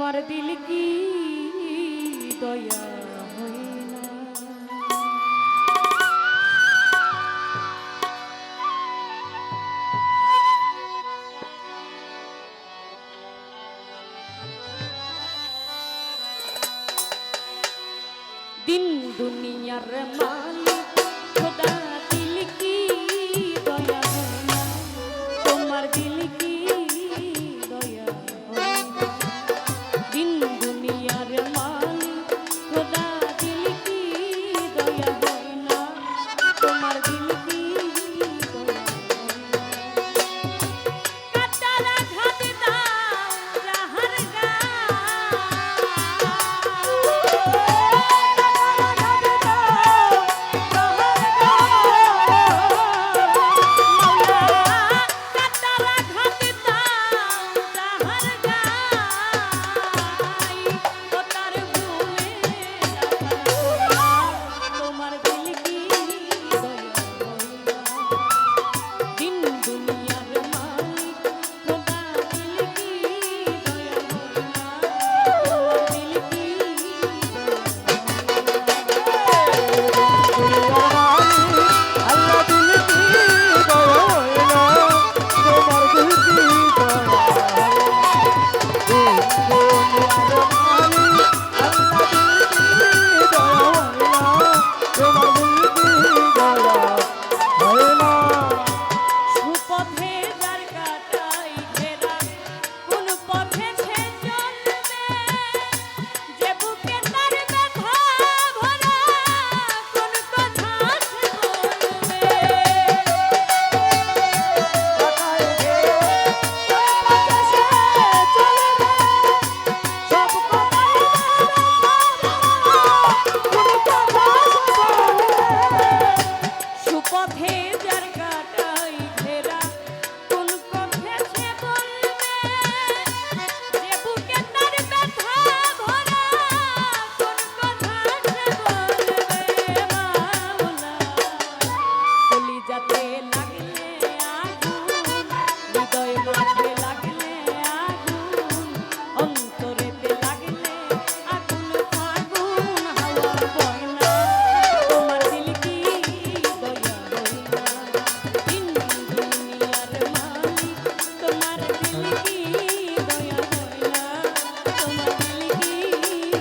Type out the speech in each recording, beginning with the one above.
আমার দিল কি দয়া দিন দুনিয়ার মালিক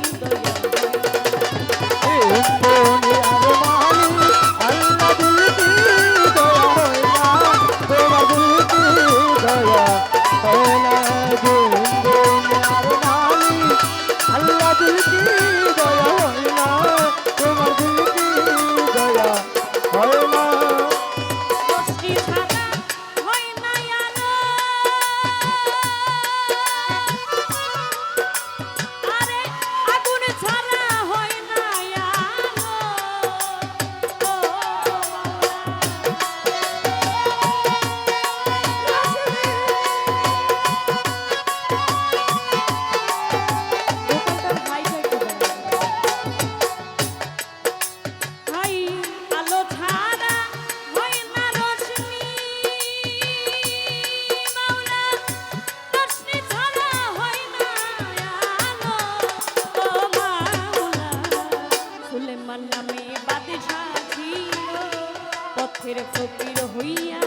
Thank you. পথের ফকির হইয়া